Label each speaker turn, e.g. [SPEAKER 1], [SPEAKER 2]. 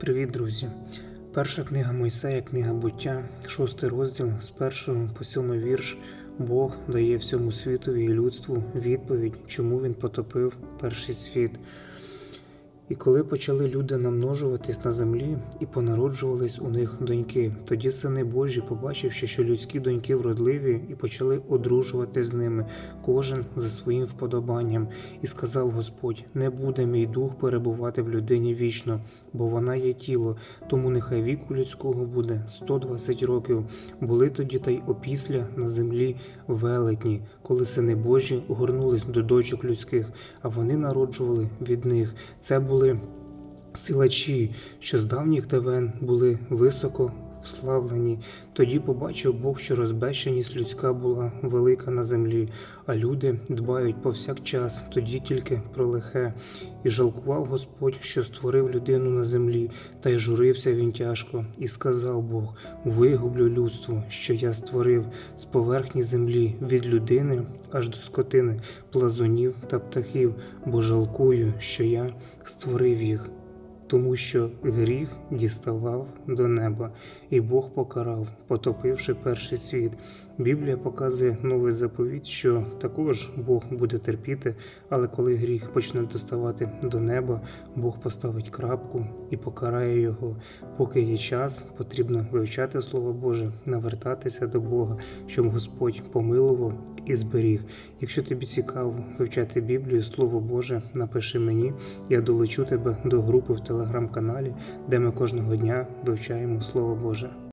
[SPEAKER 1] Привіт, друзі! Перша книга Мойсея, книга буття, шостий розділ з першого по сьомий вірш. Бог дає всьому світові і людству відповідь, чому він потопив перший світ. І коли почали люди намножуватись на землі і понароджувались у них доньки, тоді сини Божі, побачивши, що людські доньки вродливі, і почали одружувати з ними, кожен за своїм вподобанням, і сказав Господь: Не буде мій дух перебувати в людині вічно, бо вона є тіло, тому нехай віку людського буде 120 років. Були тоді та й опісля на землі велетні, коли сини Божі горнулись до дочок людських, а вони народжували від них. Це були силачі, що з давніх давен були високо вславлені. Тоді побачив Бог, що розбещеність людська була велика на землі, а люди дбають повсякчас, тоді тільки про лихе. І жалкував Господь, що створив людину на землі, та й журився він тяжко, і сказав Бог: Вигублю людство, що я створив з поверхні землі від людини аж до скотини, плазунів та птахів, бо жалкую, що я створив їх тому що гріх діставав до неба, і Бог покарав, потопивши перший світ. Біблія показує новий заповідь, що також Бог буде терпіти, але коли гріх почне доставати до неба, Бог поставить крапку і покарає його. Поки є час, потрібно вивчати Слово Боже, навертатися до Бога, щоб Господь помилував і зберіг. Якщо тобі цікаво вивчати Біблію, Слово Боже, напиши мені, я долучу тебе до групи в телеграм-каналі, де ми кожного дня вивчаємо Слово Боже.